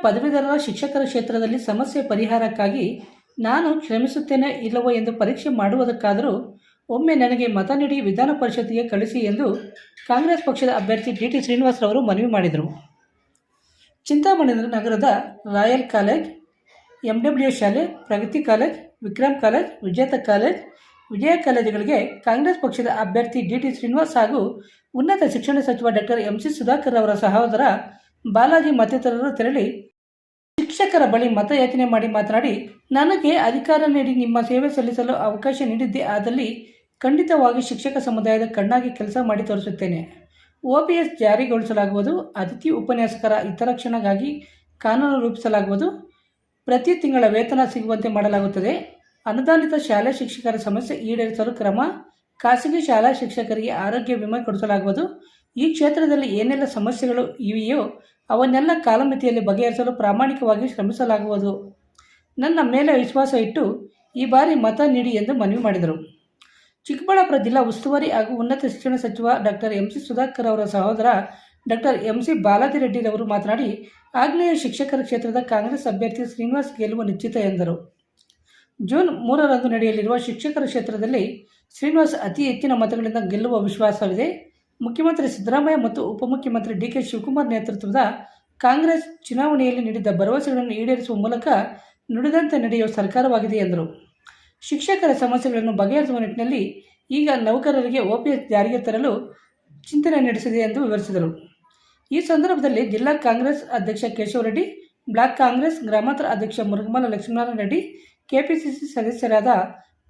ಆಗ್ನೇಯ ಪದವೀಧರರ ಶಿಕ್ಷಕರ ಕ್ಷೇತ್ರದಲ್ಲಿ ಸಮಸ್ಯೆ ಪರಿಹಾರಕ್ಕಾಗಿ ನಾನು ಶ್ರಮಿಸುತ್ತೇನೆ ಇಲ್ಲವೋ ಎಂದು ಪರೀಕ್ಷೆ ಮಾಡುವುದಕ್ಕಾದರೂ ಒಮ್ಮೆ ನನಗೆ ಮತ ನೀಡಿ ವಿಧಾನ ಪರಿಷತ್ತಿಗೆ ಕಳಿಸಿ ಎಂದು ಕಾಂಗ್ರೆಸ್ ಪಕ್ಷದ ಅಭ್ಯರ್ಥಿ ಡಿ ಟಿ ಶ್ರೀನಿವಾಸರವರು ಮನವಿ ಮಾಡಿದರು. ಚಿಂತಾಮಣಿ ನಗರದ ರಾಯಲ್ ಕಾಲೇಜ್ ಎಂ ಡಬ್ಲ್ಯೂ ಶಾಲೆ, Pragati college, Vikram college, Vijetha college, Vijaya ಕಾಲೇಜುಗಳಿಗೆ ಕಾಂಗ್ರೆಸ್ ಪಕ್ಷದ ಅಭ್ಯರ್ಥಿ ಡಿ ಟಿ ಶ್ರೀನಿವಾಸ್ ಹಾಗೂ ಉನ್ನತ ಶಿಕ್ಷಣ ಸಚಿವ ಡಾಕ್ಟರ್ ಎಂ ಸಿ ಸುಧಾಕರ್ ಅವರ ಸಹೋದರ ಬಾಲಾಜಿ ಮತ್ತಿತರರು ತೆರಳಿ ಶಿಕ್ಷಕರ ಬಳಿ ಮತಯಾಚನೆ ಮಾಡಿ ಮಾತನಾಡಿ, ನನಗೆ ಅಧಿಕಾರ ನೀಡಿ ನಿಮ್ಮ ಸೇವೆ ಸಲ್ಲಿಸಲು ಅವಕಾಶ ನೀಡಿದ್ದೇ, ಆದಲ್ಲಿ ಖಂಡಿತವಾಗಿ ಶಿಕ್ಷಕ ಸಮುದಾಯದ ಕಣ್ಣಾಗಿ ಕೆಲಸ ಮಾಡಿ ತೋರಿಸುತ್ತೇನೆ. ಎಸ್ ಜಾರಿಗೊಳಿಸಲಾಗುವುದು. ಅತಿಥಿ ಉಪನ್ಯಾಸಕರ ಹಿತರಕ್ಷಣೆಗಾಗಿ ಕಾನೂನು ರೂಪಿಸಲಾಗುವುದು. ಪ್ರತಿ ತಿಂಗಳ ವೇತನ ಸಿಗುವಂತೆ ಮಾಡಲಾಗುತ್ತದೆ. ಅನುದಾನಿತ ಶಾಲಾ ಶಿಕ್ಷಕರ ಸಮಸ್ಯೆ ಈಡೇರಿಸಲು ಕ್ರಮ. ಖಾಸಗಿ ಶಾಲಾ ಶಿಕ್ಷಕರಿಗೆ ಆರೋಗ್ಯ ವಿಮೆ ಕೊಡಿಸಲಾಗುವುದು. ಈ ಕ್ಷೇತ್ರದಲ್ಲಿ ಏನೆಲ್ಲ ಸಮಸ್ಯೆಗಳು ಇವೆಯೋ ಅವನ್ನೆಲ್ಲ ಕಾಲಮಿತಿಯಲ್ಲಿ ಬಗೆಹರಿಸಲು ಪ್ರಾಮಾಣಿಕವಾಗಿ ಶ್ರಮಿಸಲಾಗುವುದು. ನನ್ನ ಮೇಲೆ ವಿಶ್ವಾಸ ಇಟ್ಟು ಈ ಬಾರಿ ಮತ ನೀಡಿ ಎಂದು ಮನವಿ ಮಾಡಿದರು. ಚಿಕ್ಕಬಳ್ಳಾಪುರ ಜಿಲ್ಲಾ ಉಸ್ತುವಾರಿ ಹಾಗೂ ಉನ್ನತ ಶಿಕ್ಷಣ ಸಚಿವ ಡಾಕ್ಟರ್ ಎಂ ಸಿ ಸುಧಾಕರ್ ಅವರ ಸಹೋದರ ಡಾಕ್ಟರ್ ಎಂ ಸಿ ಬಾಲಾಜಿ ರೆಡ್ಡಿರವರು ಮಾತನಾಡಿ, ಆಗ್ನೇಯ ಶಿಕ್ಷಕರ ಕ್ಷೇತ್ರದ ಕಾಂಗ್ರೆಸ್ ಅಭ್ಯರ್ಥಿ ಶ್ರೀನಿವಾಸ್ ಗೆಲ್ಲುವ ನಿಶ್ಚಿತ ಎಂದರು. ಜೂನ್ ಮೂರರಂದು ನಡೆಯಲಿರುವ ಶಿಕ್ಷಕರ ಕ್ಷೇತ್ರದಲ್ಲಿ ಶ್ರೀನಿವಾಸ್ ಅತಿ ಹೆಚ್ಚಿನ ಮತಗಳಿಂದ ಗೆಲ್ಲುವ ವಿಶ್ವಾಸವಿದೆ. ಮುಖ್ಯಮಂತ್ರಿ ಸಿದ್ದರಾಮಯ್ಯ ಮತ್ತು ಉಪಮುಖ್ಯಮಂತ್ರಿ ಡಿ ಕೆ ಶಿವಕುಮಾರ್ ನೇತೃತ್ವದ ಕಾಂಗ್ರೆಸ್ ಚುನಾವಣೆಯಲ್ಲಿ ನೀಡಿದ್ದ ಭರವಸೆಗಳನ್ನು ಈಡೇರಿಸುವ ಮೂಲಕ ನುಡಿದಂತೆ ನಡೆಯುವ ಸರ್ಕಾರವಾಗಿದೆ ಎಂದರು. ಶಿಕ್ಷಕರ ಸಮಸ್ಯೆಗಳನ್ನು ಬಗೆಹರಿಸುವ ನಿಟ್ಟಿನಲ್ಲಿ ಈಗ ನೌಕರರಿಗೆ ಎಸ್ ಜಾರಿಗೆ ತರಲು ಚಿಂತನೆ ನಡೆಸಿದೆ ಎಂದು ವಿವರಿಸಿದರು. ಈ ಸಂದರ್ಭದಲ್ಲಿ ಜಿಲ್ಲಾ ಕಾಂಗ್ರೆಸ್ ಅಧ್ಯಕ್ಷ ಕೇಶವರೆಡ್ಡಿ ಬ್ಲಾಕ್ ಕಾಂಗ್ರೆಸ್ ಗ್ರಾಮಾಂತರ ಅಧ್ಯಕ್ಷ ಮುರುಗಮಲ ಲಕ್ಷ್ಮೀನಾರಾಯಣ ರೆಡ್ಡಿ ಕೆಪಿಸಿಸಿ ಸದಸ್ಯರಾದ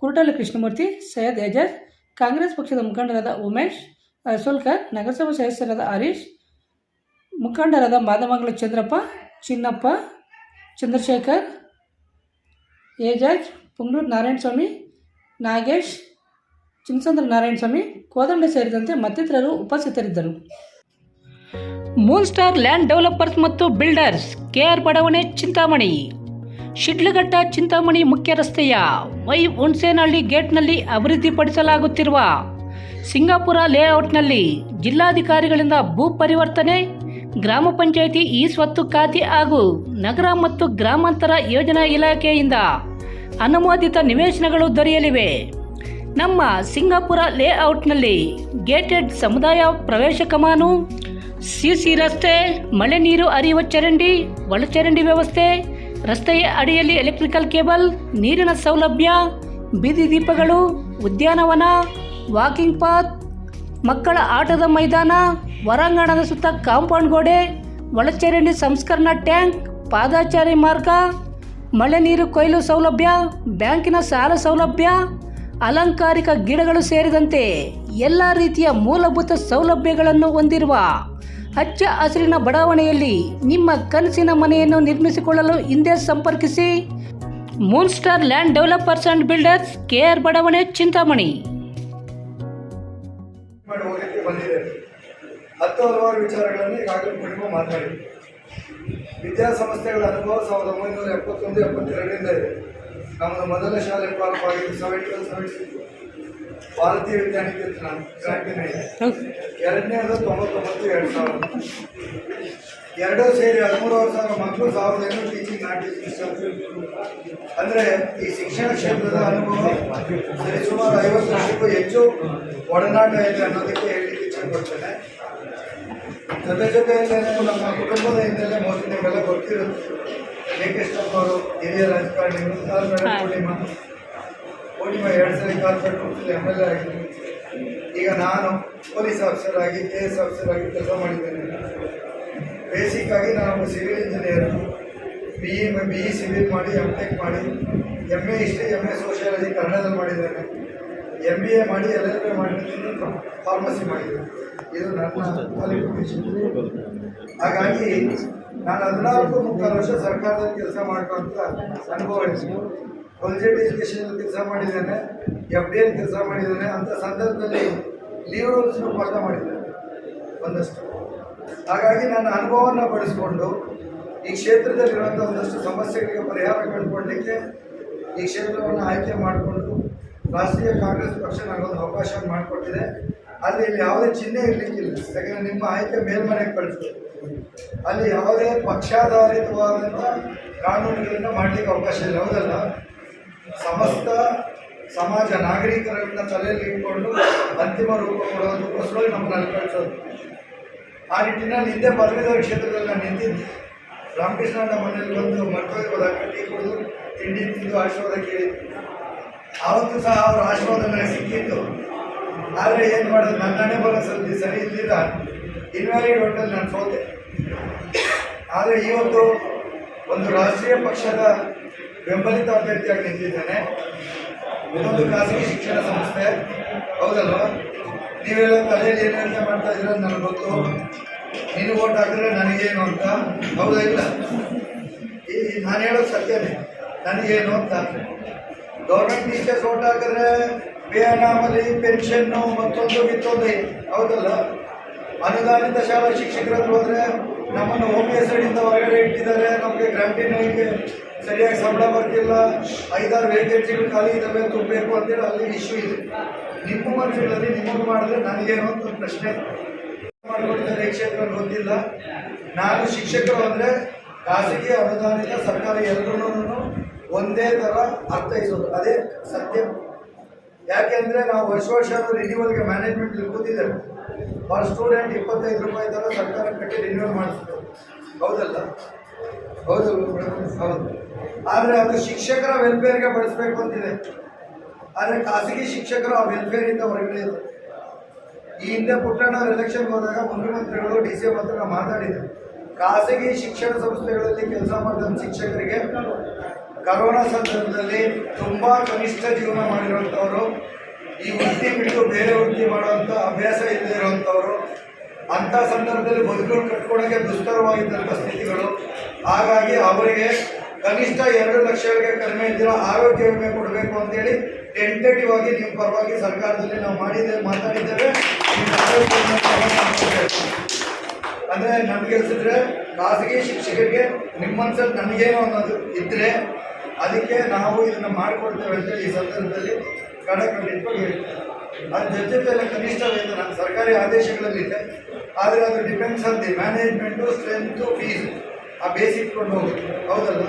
ಕುರುಟಲ ಕೃಷ್ಣಮೂರ್ತಿ, ಸೈಯದ್ ಎಜಾಜ್ ಕಾಂಗ್ರೆಸ್ ಪಕ್ಷದ ಮುಖಂಡರಾದ ಉಮೇಶ್ ಅಸೋಲ್ಕರ್ ನಗರಸಭಾ ಸದಸ್ಯರಾದ ಹರೀಶ್, ಮುಖಂಡರಾದ ಮಾದಮಂಗಲ ಚಂದ್ರಪ್ಪ, ಚಿನ್ನಪ್ಪ, ಚಂದ್ರಶೇಖರ್, ಏಜಾಜ್ ಪುಂಗ್ಳೂರು ನಾರಾಯಣಸ್ವಾಮಿ, ನಾಗೇಶ್ ಚಿನ್ಸಂದ್ರ ನಾರಾಯಣಸ್ವಾಮಿ, ಕೋದಂಡ ಸೇರಿದಂತೆ ಮತ್ತಿತರರು ಉಪಸ್ಥಿತರಿದ್ದರು. ಮೂನ್ ಸ್ಟಾರ್ ಲ್ಯಾಂಡ್ ಡೆವಲಪರ್ಸ್ ಮತ್ತು ಬಿಲ್ಡರ್ಸ್, ಕೆಆರ್ ಬಡಾವಣೆ, ಚಿಂತಾಮಣಿ. ಶಿಡ್ಲಘಟ್ಟ, ಚಿಂತಾಮಣಿ ಮುಖ್ಯ ರಸ್ತೆಯ ವೈ ಹುಣಸೇನಹಳ್ಳಿ ಗೇಟ್ನಲ್ಲಿ ಅಭಿವೃದ್ಧಿಪಡಿಸಲಾಗುತ್ತಿರುವ ಸಿಂಗಾಪುರ ಲೇಔಟ್ನಲ್ಲಿ ಜಿಲ್ಲಾಧಿಕಾರಿಗಳಿಂದ ಭೂ ಪರಿವರ್ತನೆ, ಗ್ರಾಮ ಪಂಚಾಯಿತಿ ಈ ಸ್ವತ್ತು ಖಾತೆ ಹಾಗೂ ನಗರ ಮತ್ತು ಗ್ರಾಮಾಂತರ ಯೋಜನಾ ಇಲಾಖೆಯಿಂದ ಅನುಮೋದಿತ ನಿವೇಶನಗಳು ದೊರೆಯಲಿವೆ. ನಮ್ಮ ಸಿಂಗಾಪುರ ಲೇಔಟ್ನಲ್ಲಿ ಗೇಟೆಡ್ ಸಮುದಾಯ ಪ್ರವೇಶ ಕಮಾನು, ಸಿಸಿ ರಸ್ತೆ, ಮಳೆ ನೀರು ಹರಿಯುವ ಚರಂಡಿ, ಒಳಚರಂಡಿ ವ್ಯವಸ್ಥೆ, ರಸ್ತೆಯ ಅಡಿಯಲ್ಲಿ ಎಲೆಕ್ಟ್ರಿಕಲ್ ಕೇಬಲ್, ನೀರಿನ ಸೌಲಭ್ಯ, ಬೀದಿ ದೀಪಗಳು, ಉದ್ಯಾನವನ ವಾಕಿಂಗ್ ಪಾತ್, ಮಕ್ಕಳ ಆಟದ ಮೈದಾನ ಹೊರಾಂಗಣದ ಸುತ್ತ ಕಾಂಪೌಂಡ್ ಗೋಡೆ, ಒಳಚರಂಡಿ ಸಂಸ್ಕರಣಾ ಟ್ಯಾಂಕ್, ಪಾದಾಚಾರಿ ಮಾರ್ಗ, ಮಳೆ ನೀರು ಕೊಯ್ಲು ಸೌಲಭ್ಯ, ಬ್ಯಾಂಕಿನ ಸಾಲ ಸೌಲಭ್ಯ, ಅಲಂಕಾರಿಕ ಗಿಡಗಳು ಸೇರಿದಂತೆ ಎಲ್ಲ ರೀತಿಯ ಮೂಲಭೂತ ಸೌಲಭ್ಯಗಳನ್ನು ಹೊಂದಿರುವ ಹಚ್ಚ ಹಸಿರಿನ ಬಡಾವಣೆಯಲ್ಲಿ ನಿಮ್ಮ ಕನಸಿನ ಮನೆಯನ್ನು ನಿರ್ಮಿಸಿಕೊಳ್ಳಲು ಹಿಂದೆ ಸಂಪರ್ಕಿಸಿ. Moon Star Land Developers and Builders K R ಬಡಾವಣೆ, ಚಿಂತಾಮಣಿ. ಹತ್ತು ಹಲವಾರು ವಿಚಾರಗಳನ್ನು ಈಗಾಗಲೇ ಕುಟುಂಬ ಮಾತಾಡಿ ವಿದ್ಯಾಸಂಸ್ಥೆಗಳ ಅನುಭವ ಸಾವಿರದ ಒಂಬೈನೂರ ಎಪ್ಪತ್ತೊಂದು, ಎಪ್ಪತ್ತೆರಡರಿಂದ ಇದೆ. ನಮ್ಮದು ಮೊದಲ ಶಾಲೆ ಪ್ರಾರಂಭವಾಗಿದ್ದು ಸೆವೆಂಟಿ ಒನ್ ಭಾರತೀಯ ವಿದ್ಯಾನಿಕೇತನ ಕ್ರಾಂತಿನ ಇದೆ. ಎರಡನೇದು ತೊಂಬತ್ತೊಂಬತ್ತು, ಎರಡು ಸಾವಿರ. ಎರಡೂ ಸೇರಿ ಹದಿಮೂರುವರೆ ಸಾವಿರ ಮಕ್ಕಳು ಸಾವಿರದ ಐನೂರು ಟೀಚಿಂಗ್ ನಾನ್ ಅಂದರೆ ಈ ಶಿಕ್ಷಣ ಕ್ಷೇತ್ರದ ಅನುಭವ ಸರಿಸುಮಾರು ಐವತ್ತು ವರ್ಷಕ್ಕೂ ಹೆಚ್ಚು ಒಡನಾಟ ಇದೆ ಅನ್ನೋದಕ್ಕೆ ಹೇಳಲಿಕ್ಕೆ ಇಚ್ಛೆಪಡ್ತೇನೆ ಜೊತೆ ಜೊತೆಯಲ್ಲಿ ನಮ್ಮ ಕುಟುಂಬದ ಹಿನ್ನೆಲೆ ಮೋದಿ ನಿಮಗೆಲ್ಲ ಗೊತ್ತಿರುತ್ತೆ ಲೇಖೇಶ್ವರ ಅವರು ಹಿರಿಯ ರಾಜಕಾರಣಿ ಪೂರ್ಣಿಮಾ ಪೂರ್ಣಿಮಾ ಎರಡು ಸಲ ಕಾರ್ಪೊರೇಟ್ ಎಂ ಎಲ್ ಎ ಆಗಿದ್ದೀನಿ ಈಗ ನಾನು ಪೊಲೀಸ್ ಆಫೀಸರ್ ಆಗಿ ಕೆ ಎಸ್ ಆಫೀಸರ್ ಆಗಿ ಕೆಲಸ ಮಾಡಿದ್ದೇನೆ. ಬೇಸಿಕ್ ಆಗಿ ನಾನು civil engineer B E B E civil ಮಾಡಿ ಎಂ ಟೆಕ್ ಮಾಡಿ. M A history M A sociology ಕನ್ನಡದಲ್ಲಿ ಮಾಡಿದ್ದೇನೆ. ಎಂ ಬಿ ಎ ಮಾಡಿ ಎಲ್ ಎಲ್ ಬಿ ಮಾಡಿದ್ದೀನಿ ಫಾರ್ಮಸಿ ಮಾಡಿದ್ದೀನಿ ಇದು ನನ್ನ ಕ್ವಾಲಿಫಿಕೇಶನ್ ಹಾಗಾಗಿ ನಾನು ಹದಿನಾಲ್ಕು, ಮುಕ್ಕಾಲು ವರ್ಷ ಸರ್ಕಾರದಲ್ಲಿ ಕೆಲಸ ಮಾಡುವಂಥ ಅನುಭವ ಇದೆ. ಎಜುಕೇಷನ್ ಕೆಲಸ ಮಾಡಿದ್ದೇನೆ ಎಫ್ ಡಿ ಎಲ್ ಕೆಲಸ ಮಾಡಿದ್ದೇನೆ ಅಂಥ ಸಂದರ್ಭದಲ್ಲಿ ಲೀವ್ ರೂಲ್ಸ್ ಪಾಠ ಮಾಡಿದ್ದೇನೆ, ಒಂದಷ್ಟು. ಹಾಗಾಗಿ ನನ್ನ ಅನುಭವವನ್ನು ಬಳಸಿಕೊಂಡು ಈ ಕ್ಷೇತ್ರದಲ್ಲಿರುವಂಥ ಒಂದಷ್ಟು ಸಮಸ್ಯೆಗಳಿಗೆ ಪರಿಹಾರ ಕಂಡುಕೊಳ್ಳಲಿಕ್ಕೆ ಈ ಕ್ಷೇತ್ರವನ್ನು ಆಯ್ಕೆ ಮಾಡಿಕೊಂಡು ರಾಷ್ಟ್ರೀಯ ಕಾಂಗ್ರೆಸ್ ಪಕ್ಷ ನನಗೊಂದು ಅವಕಾಶ ಮಾಡಿಕೊಟ್ಟಿದೆ. ಅಲ್ಲಿ ಇಲ್ಲಿ ಯಾವುದೇ ಚಿಹ್ನೆ ಇರಲಿಕ್ಕಿಲ್ಲ. ಯಾಕಂದರೆ ನಿಮ್ಮ ಆಯ್ಕೆ ಮೇಲ್ಮನೆಗೆ ಕಳಿಸ್ಬೇಕು ಅಲ್ಲಿ ಯಾವುದೇ ಪಕ್ಷಾಧಾರಿತವಾದಂಥ ಕಾನೂನುಗಳನ್ನು ಮಾಡಲಿಕ್ಕೆ ಅವಕಾಶ ಇಲ್ಲ. ಹೌದಲ್ಲ? ಸಮಸ್ತ ಸಮಾಜ ನಾಗರಿಕರನ್ನ ತಲೆಯಲ್ಲಿ ಇಟ್ಕೊಂಡು ಅಂತಿಮ ರೂಪ ಕೊಡೋದಕ್ಕೋಸ್ಕರ ನಮ್ಮನ್ನು ಅಲ್ಲಿ ಕಳಿಸೋದು. ಆ ನಿಟ್ಟಿನಲ್ಲಿ ಹಿಂದೆ ಪದವೀಧರ ಕ್ಷೇತ್ರದಲ್ಲಿ ನಾನು ನಿಂತಿದ್ದೆ. ರಾಮಕೃಷ್ಣನ ಮನೆಯಲ್ಲಿ ಬಂದು ಮರ್ತೋಗಿ ಟೀ ಕುಡಿದು ತಿಂಡಿ ತಿಂದು ಆಶೀರ್ವಾದ ಕೇಳಿದ್ದು. ಆವತ್ತು ಸಹ ಅವರ ಆಶೀರ್ವಾದ ನನಗೆ ಸಿಕ್ಕಿತ್ತು. ಆದರೆ ಏನು ಮಾಡೋದು, ನನ್ನ ಹಣೆ ಬರೋ ಸರಿ ಇದ್ದಿಲ್ಲ ಇನ್ವ್ಯಾಲಿಡ್ ಹೋಟೆಲ್ ನಾನು ಸೋತೆ. ಆದರೆ ಇವತ್ತು ಒಂದು ರಾಷ್ಟ್ರೀಯ ಪಕ್ಷದ ಬೆಂಬಲಿತ ಅಭ್ಯರ್ಥಿಯಾಗಿ ನಿಂತಿದ್ದೇನೆ. ಇದೊಂದು ಖಾಸಗಿ ಶಿಕ್ಷಣ ಸಂಸ್ಥೆ. ಹೌದಲ್ವ? ನೀವೆಲ್ಲ ತಲೆಯಲ್ಲಿ ಏನು ಯೋಚನೆ ಮಾಡ್ತಾ ಇದ್ದೀರ ನನಗೆ ಗೊತ್ತು. ನೀನು ಓಟ್ ಹಾಕಿದ್ರೆ ನನಗೇನು ಅಂತ. ಹೌದಾ ಇಲ್ಲ? ಈ ನಾನು ಹೇಳೋದು ಸತ್ಯನೇ ನನಗೇನು ಅಂತ. ಗೌರ್ಮೆಂಟ್ ಟೀಚರ್ಸ್ ಓಟ್ ಹಾಕಿದ್ರೆ ಬೇನಾಮಲಿ ಪೆನ್ಷನ್ನು ಮತ್ತೊಂದು ಮಿತ್ತೊಂದು ಹೌದಲ್ಲ? ಅನುದಾನಿತ ಶಾಲಾ ಶಿಕ್ಷಕರ ಹತ್ರ ಹೋದ್ರೆ ನಮ್ಮನ್ನು ಹೋಮ್ ಹೆಸರಿನಿಂದ ಹೊರಗಡೆ ಇಟ್ಟಿದ್ದಾರೆ. ನಮಗೆ ಗ್ರಾಂಟಿನೈಟ್ಗೆ ಸರಿಯಾಗಿ ಸಂಬಳ ಬರ್ತಿಲ್ಲ. ಐದಾರು ವೇಕೆನ್ಸಿಗಳು ಖಾಲಿ ಇದ್ದಾವೆ ತುಂಬಬೇಕು ಅಂತೇಳಿ ಅಲ್ಲಿ ಇಶ್ಯೂ ಇದೆ. ನಿಮ್ಮ ಮನಸ್ಸುಗಳಲ್ಲಿ ನಿಮಗೆ ಮಾಡಿದ್ರೆ ನನಗೇನು ಅಂತ ಒಂದು ಪ್ರಶ್ನೆ. ಮಾಡಿಕೊಂಡಿದ್ದಾರೆ ಕ್ಷೇತ್ರ ಗೊತ್ತಿಲ್ಲ. ನಾನು ಶಿಕ್ಷಕರು ಅಂದರೆ ಖಾಸಗಿ, ಅನುದಾನಿತ, ಸರ್ಕಾರಿ ಎಲ್ಲರೂ ಒಂದೇ ಥರ ಅರ್ಥೈಸೋದು ಅದೇ ಸತ್ಯ. ಯಾಕೆಂದರೆ ನಾವು ವರ್ಷ ವರ್ಷ ರಿನ್ಯೂವಲ್ಗೆ ಮ್ಯಾನೇಜ್ಮೆಂಟ್ ಕೂತಿದ್ದೇವೆ. ಪರ್ ಸ್ಟೂಡೆಂಟ್ ಇಪ್ಪತ್ತೈದು ರೂಪಾಯಿ ಥರ ಸರ್ಕಾರ ಕಟ್ಟಿ ರಿನ್ಯೂವಲ್ ಮಾಡಿಸ್ತಾರೆ ಹೌದಲ್ಲ? ಹೌದು? ಹೌದು. ಆದರೆ ಅದು ಶಿಕ್ಷಕರ ವೆಲ್ಫೇರ್ಗೆ ಬಳಸಬೇಕು ಅಂತಿದೆ. ಆದರೆ ಖಾಸಗಿ ಶಿಕ್ಷಕರು ಆ ವೆಲ್ಫೇರಿಂದ ಹೊರಗಡೆ ಇದ್ದಾರೆ ಈ ಹಿಂದೆ ಪುಟ್ಟಣ್ಣವ್ರ ಎಲೆಕ್ಷನ್ ಹೋದಾಗ ಮುಖ್ಯಮಂತ್ರಿಗಳು, ಡಿ ಸಿ ಎಂ ಹತ್ರ ಮಾತಾಡಿದರು. ಖಾಸಗಿ ಶಿಕ್ಷಣ ಸಂಸ್ಥೆಗಳಲ್ಲಿ ಕೆಲಸ ಮಾಡಿದ ಶಿಕ್ಷಕರಿಗೆ ಕರೋನಾ ಸಂದರ್ಭದಲ್ಲಿ ತುಂಬ ಕನಿಷ್ಠ ಜೀವನ ಮಾಡಿರುವಂಥವರು, ಈ ವೃತ್ತಿ ಬಿಟ್ಟು ಬೇರೆ ವೃತ್ತಿ ಮಾಡುವಂಥ ಅಭ್ಯಾಸ ಇಲ್ಲದೆ ಇರುವಂಥವರು, ಅಂಥ ಸಂದರ್ಭದಲ್ಲಿ ಬದುಕುಗಳು ಕಟ್ಕೊಳ್ಳೋಕ್ಕೆ ದುಸ್ತರವಾಗಿದ್ದಂಥ ಸ್ಥಿತಿಗಳು ಹಾಗಾಗಿ ಅವರಿಗೆ ಕನಿಷ್ಠ ಎರಡು ಲಕ್ಷಗಳಿಗೆ ಕಡಿಮೆ ಇದ್ದಿರೋ ಆರೋಗ್ಯ ವಿಮೆ ಕೊಡಬೇಕು ಅಂತೇಳಿ ಟೆಂಟೇಟಿವ್ ಆಗಿ ನಿಮ್ಮ ಪರವಾಗಿ ಸರ್ಕಾರದಲ್ಲಿ ನಾವು ಮಾಡಿದ್ದೇವೆ ಮಾತಾಡಿದ್ದೇವೆ. ಅಂದ್ರೆ ನಮ್ಗೆ ಅನ್ಸಿದ್ರೆ ಖಾಸಗಿ ಶಿಕ್ಷಕರಿಗೆ ನಿಮ್ಮನ್ಸಲ್ಲಿ ನನಗೇನು ಅನ್ನೋದು ಇದ್ರೆ ಅದಕ್ಕೆ ನಾವು ಇದನ್ನ ಮಾಡಿಕೊಡ್ತೇವೆ ಅಂತ ಈ ಸಂದರ್ಭದಲ್ಲಿ ಖಡಖಂಡಿತವಾಗಿ ಹೇಳ್ತೇವೆ ಅದ್ರ ಜೊತೆಲ್ಲ ಕನಿಷ್ಠ ವೇತನ ಸರ್ಕಾರಿ ಆದೇಶಗಳಲ್ಲಿದೆ. ಆದರೆ ಅದು depends on the management strength fees ಆ ಬೇಸ್ ಇಟ್ಕೊಂಡು ಹೋಗುತ್ತೆ. ಹೌದಲ್ಲ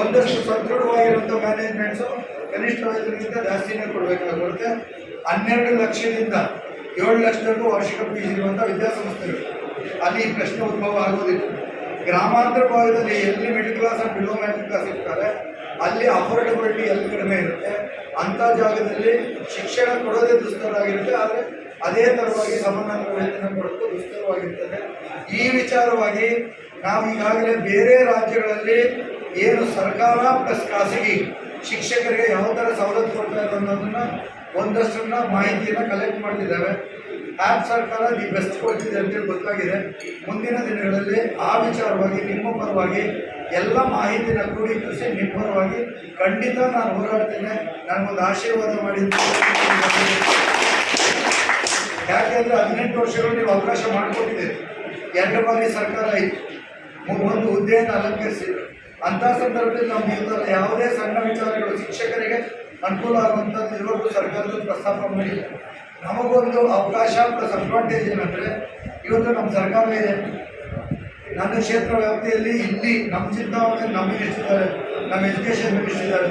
ಒಂದಷ್ಟು ಸದೃಢವಾಗಿರುವಂಥ ಮ್ಯಾನೇಜ್ಮೆಂಟ್ಸು ಕನಿಷ್ಠ ವೇತನಕ್ಕಿಂತ ಜಾಸ್ತಿನೇ ಕೊಡಬೇಕಾಗುತ್ತೆ. ಹನ್ನೆರಡು ಲಕ್ಷದಿಂದ ಏಳು ಲಕ್ಷದವರೆಗೂ ವಾರ್ಷಿಕ ಫೀಸ್ ಇರುವಂಥ ವಿದ್ಯಾಸಂಸ್ಥೆಗಳು. ಅಲ್ಲಿ ಪ್ರಶ್ನೆ ಉದ್ಭವ ಆಗೋದಿಲ್ಲ. ಗ್ರಾಮಾಂತರ ಭಾಗದಲ್ಲಿ ಎಲ್ಲಿ middle class below middle class ಇರ್ತಾರೆ. ಅಲ್ಲಿ ಅಫೋರ್ಡಬಿಲಿಟಿ ಎಲ್ಲಿ ಕಡಿಮೆ ಇರುತ್ತೆ. ಅಂಥ ಜಾಗದಲ್ಲಿ ಶಿಕ್ಷಣ ಕೊಡೋದೇ ದುಸ್ತರಾಗಿರುತ್ತೆ ಆದರೆ ಅದೇ ಥರವಾಗಿ ಸಮಾನಾಂತರ ವೇತನ ಕೊಡೋದು ದುಸ್ತರವಾಗಿರ್ತದೆ. ಈ ವಿಚಾರವಾಗಿ ನಾವು ಈಗಾಗಲೇ ಬೇರೆ ರಾಜ್ಯಗಳಲ್ಲಿ ಏನು ಸರ್ಕಾರ ಪ್ಲಸ್ ಖಾಸಗಿ ಶಿಕ್ಷಕರಿಗೆ ಯಾವ ಥರ ಸವಲತ್ತು ಕೊಡ್ತಾ ಇದೆ ಅನ್ನೋದನ್ನ ಒಂದಷ್ಟನ್ನ ಮಾಹಿತಿಯನ್ನು ಕಲೆಕ್ಟ್ ಮಾಡ್ತಿದ್ದಾವೆ ಆ್ಯಪ್ ಸರ್ಕಾರ ದಿ ಬೆಸ್ಟ್ ಕೊಡ್ತಿದೆ ಅಂತೇಳಿ ಗೊತ್ತಾಗಿದೆ. ಮುಂದಿನ ದಿನಗಳಲ್ಲಿ ಆ ವಿಚಾರವಾಗಿ, ನಿಮ್ಮ ಪರವಾಗಿ ಎಲ್ಲ ಮಾಹಿತಿನ ಕ್ರೋಢೀಕರಿಸಿ ನಿರ್ಭರವಾಗಿ ಖಂಡಿತ ನಾನು ಹೋರಾಡ್ತೇನೆ. ನನಗೊಂದು ಆಶೀರ್ವಾದ ಮಾಡಿ ಯಾಕೆಂದ್ರೆ ಹದಿನೆಂಟು ವರ್ಷಗಳು ನೀವು ಅವಕಾಶ ಮಾಡಿಕೊಟ್ಟಿದ್ದೀರಿ. ಎರಡು ಬಾರಿ ಸರ್ಕಾರ ಇತ್ತು ಒಂದು ಹುದ್ದೆಯನ್ನು ಅಲಂಕರಿಸಿದ್ರು. ಅಂತ ಸಂದರ್ಭದಲ್ಲಿ ನಾವು ಈ ಯಾವುದೇ ಸಣ್ಣ ವಿಚಾರಗಳು ಶಿಕ್ಷಕರಿಗೆ ಅನುಕೂಲ ಆಗುವಂಥದ್ದು ಇವತ್ತು ಸರ್ಕಾರದ ಪ್ರಸ್ತಾಪ ಮಾಡಿಲ್ಲ. ನಮಗೊಂದು ಅವಕಾಶ ಪ್ಲಸ್ ಅಡ್ವಾಂಟೇಜ್ ಏನಂದರೆ, ಇವತ್ತು ನಮ್ಮ ಸರ್ಕಾರ ಇದೆ. ನನ್ನ ಕ್ಷೇತ್ರ ವ್ಯಾಪ್ತಿಯಲ್ಲಿ ಇಲ್ಲಿ ನಮ್ಮ ಚಿಂತಾವಣೆ ನಮಗೆ ಮಿನಿಸ್ಟರ್ ನಮ್ಮ ಎಜುಕೇಷನ್ ಮಿನಿಸ್ಟರ್ ಇದ್ದಾರೆ.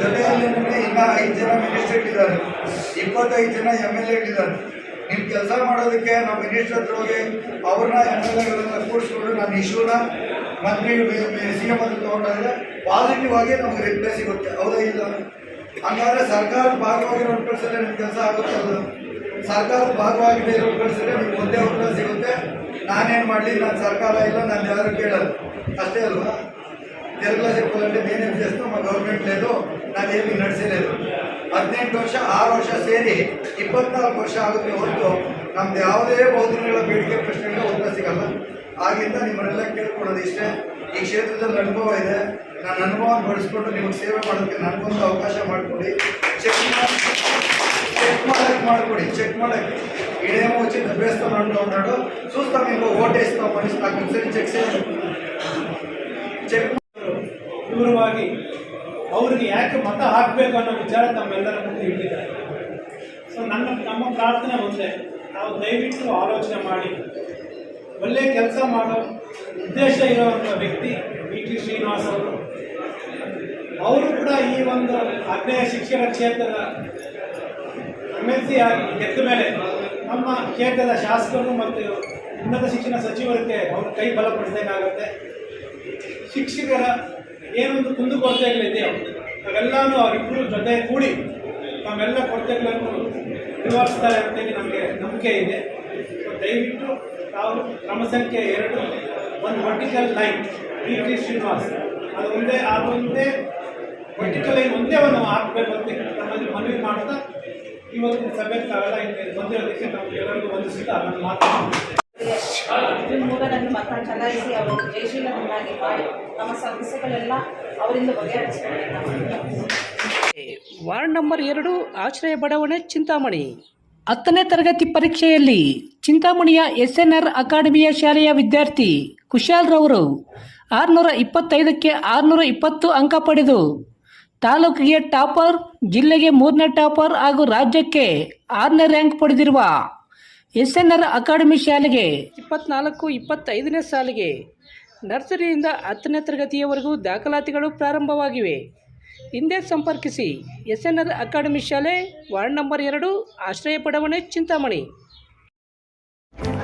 ಜೊತೆಯಲ್ಲಿ ನನಗೆ ಇನ್ನ ಐದು ಜನ ಮಿನಿಸ್ಟರ್ ಇದ್ದಾರೆ ಇಪ್ಪತ್ತೈದು ಜನ ಎಂ ಎಲ್ ಎಗಳಿದ್ದಾರೆ ನಿಮ್ಮ ಕೆಲಸ ಮಾಡೋದಕ್ಕೆ ನಮ್ಮ ಮಿನಿಸ್ಟರ್ ಹತ್ರ ಹೋಗಿ ಅವ್ರನ್ನ ಎಂ ಎಲ್ ಎಗಳನ್ನ ಕೂಡಿಸ್ಕೊಂಡು ನನ್ನ ಇಶ್ಯೂನ ಮಂತ್ರಿ ಸಿ ಎಂ ಹತ್ರ ತೊಗೊಂಡಾದ್ರೆ ಪಾಸಿಟಿವ್ ಆಗಿ ನಮಗೆ ರಿಪ್ಲೈ ಸಿಗುತ್ತೆ. ಹೌದಾ ಇಲ್ಲ? ಹಂಗಾದ್ರೆ ಸರ್ಕಾರ ಭಾಗವಾಗಿರೋ ನಿಮ್ಮ ಕೆಲಸ ಆಗುತ್ತಲ್ಲ ಸರ್ಕಾರದ ಭಾಗವಾಗಿದೆ ಇರೋ ಕಳಿಸಿದ್ರೆ ನಿಮ್ಗೆ ಒಂದೇ ಉತ್ತರ ಸಿಗುತ್ತೆ ನಾನೇನು ಮಾಡಲಿ ನಾನು ಸರ್ಕಾರ ಇಲ್ಲ ನಾನು ಯಾರು ಕೇಳಲ್ಲ ಅಷ್ಟೇ ಅಲ್ವಾ తెలుగులో చెప్పాలంటే నేనేం చేస్తాం మా గవర్నమెంట్ లేదు నాదేమీ నడిచలేదు ಹದಿನೆಂಟು ವರ್ಷ ಆರು ವರ್ಷ ಸೇರಿ ಇಪ್ಪತ್ನಾಲ್ಕು ವರ್ಷ ಆಗುತ್ತೆ ಹೊರತು ನಮ್ದು ಯಾವುದೇ ಬಹುದಿನಗಳ ಬೇಡಿಕೆ ಪ್ರಶ್ನೆಗಳ ಉತ್ತರ ಸಿಗಲ್ಲ ಆಗಿಂದ ನಿಮ್ಮನ್ನೆಲ್ಲ ಕೇಳ್ಕೊಳ್ಳೋದು ಇಷ್ಟೇ ಈ ಕ್ಷೇತ್ರದಲ್ಲಿ ಅನುಭವ ಇದೆ ನನ್ನ ಅನುಭವ ಬಳಸ್ಕೊಂಡು ನಿಮಗೆ ಸೇವೆ ಮಾಡೋದಕ್ಕೆ ನನಗೊಂದು ಅವಕಾಶ ಮಾಡಿಕೊಡಿ ಚೆಕ್ చెక్ ಮಾಡಕ್ಕೆ ಮಾಡ್ಕೊಡಿ ಚೆಕ್ ಮಾಡಕ್ಕೆ ఇడేమో వచ్చి దెబ్బేస్తాను అంటూ ఉన్నాడు చూస్తాం ఇంకో ఓటేస్తాం మనిషి నాకు ఒకసారి చెక్ చేయాలి చెక్ ವಿವರವಾಗಿ ಅವರಿಗೆ ಯಾಕೆ ಮತ ಹಾಕಬೇಕು ಅನ್ನೋ ವಿಚಾರ ತಮ್ಮೆಲ್ಲರ ಮುಂದೆ ಇಟ್ಟಿದ್ದಾರೆ ಸೊ ನನ್ನ ನಮ್ಮ ಪ್ರಾರ್ಥನೆ ಒಂದೇ ನಾವು ದಯವಿಟ್ಟು ಆಲೋಚನೆ ಮಾಡಿ ಒಳ್ಳೆ ಕೆಲಸ ಮಾಡೋ ಉದ್ದೇಶ ಇರುವಂಥ ವ್ಯಕ್ತಿ ಬಿ ಟಿ ಶ್ರೀನಿವಾಸ್ ಅವರು ಅವರು ಕೂಡ ಈ ಒಂದು ಆಗ್ನೇಯ ಶಿಕ್ಷಣ ಕ್ಷೇತ್ರದ ಎಂ ಎಲ್ ಆಗಿ ಗೆದ್ದ ಮೇಲೆ ನಮ್ಮ ಕ್ಷೇತ್ರದ ಶಾಸಕರು ಮತ್ತು ಉನ್ನತ ಶಿಕ್ಷಣ ಸಚಿವರಿಗೆ ಅವ್ರ ಕೈ ಬಲಪಡಿಸಬೇಕಾಗುತ್ತೆ ಶಿಕ್ಷಕರ ಏನೊಂದು ಕುಂದುಕೊರತೆಗಳಿದೆಯೋ ನಾವೆಲ್ಲನೂ ಅವರಿಬ್ಬರು ಜೊತೆ ಕೂಡಿ ತಮ್ಮೆಲ್ಲ ಕೊರತೆಗಳನ್ನು ನಿವಾರಿಸ್ತಾರೆ ಅಂತೇಳಿ ನಮಗೆ ನಂಬಿಕೆ ಇದೆ. ದಯವಿಟ್ಟು ತಾವು ಕ್ರಮ ಸಂಖ್ಯೆ ಎರಡು, ಒಂದು vertical line D T Srinivas ಅದು ಒಂದೇ ಅದೊಂದೇ ವರ್ಟಿಕಲ್ ಲೈನ್ ಒಂದೇ ಒಂದು ಹಾಕಬೇಕು ಅಂತ ನಮ್ಮಲ್ಲಿ ಮನವಿ ಮಾಡ್ತಾ ಇವತ್ತಿನ ತಾವೆಲ್ಲ ಬಂದಿರೋದಕ್ಕೆ ಎಲ್ಲರಿಗೂ ವಂದಿಸಿದ ನನ್ನ ಮತ ಚಲಾಯಿಸಿ ಅವರು ಜಯಶೀಲರನ್ನಾಗಿ ಮಾಡಿ ನಮ್ಮ ಸಮಸ್ಯೆಗಳೆಲ್ಲ ಅವರಿಂದ ವಾರ್ಡ್ ನಂಬರ್ ಎರಡು ಆಶ್ರಯ ಬಡಾವಣೆ ಚಿಂತಾಮಣಿ. ಹತ್ತನೇ ತರಗತಿ ಪರೀಕ್ಷೆಯಲ್ಲಿ ಚಿಂತಾಮಣಿಯ ಎಸ್ ಎನ್ ಆರ್ ಅಕಾಡೆಮಿಯ ಶಾಲೆಯ ವಿದ್ಯಾರ್ಥಿ ಕುಶಾಲ್ ರವರು ಆರುನೂರ ಇಪ್ಪತ್ತೈದಕ್ಕೆ ಆರುನೂರ ಇಪ್ಪತ್ತು ಅಂಕ ಪಡೆದು ತಾಲೂಕಿಗೆ ಟಾಪರ್, ಜಿಲ್ಲೆಗೆ ಮೂರನೇ ಟಾಪರ್ ಹಾಗೂ ರಾಜ್ಯಕ್ಕೆ ಆರನೇ ರ್ಯಾಂಕ್ ಪಡೆದಿರುವ ಎಸ್ ಎನ್ ಆರ್ ಅಕಾಡೆಮಿ ಶಾಲೆಗೆ ಇಪ್ಪತ್ನಾಲ್ಕು, ಇಪ್ಪತ್ತೈದನೇ ಸಾಲಿಗೆ ನರ್ಸರಿಯಿಂದ ಹತ್ತನೇ ತರಗತಿಯವರೆಗೂ ದಾಖಲಾತಿಗಳು ಪ್ರಾರಂಭವಾಗಿವೆ. ಹಿಂದೆ ಸಂಪರ್ಕಿಸಿ ಎಸ್ ಎನ್ ಆರ್ ಅಕಾಡೆಮಿ ಶಾಲೆ ವಾರ್ಡ್ ನಂಬರ್ ಎರಡು, ಆಶ್ರಯ ಬಡಾವಣೆ Chintamani.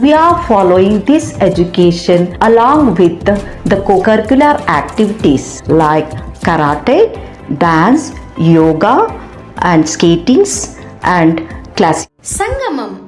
We are following this education along with the co-curricular activities like karate, dance, yoga and skatings and classic. Sangamam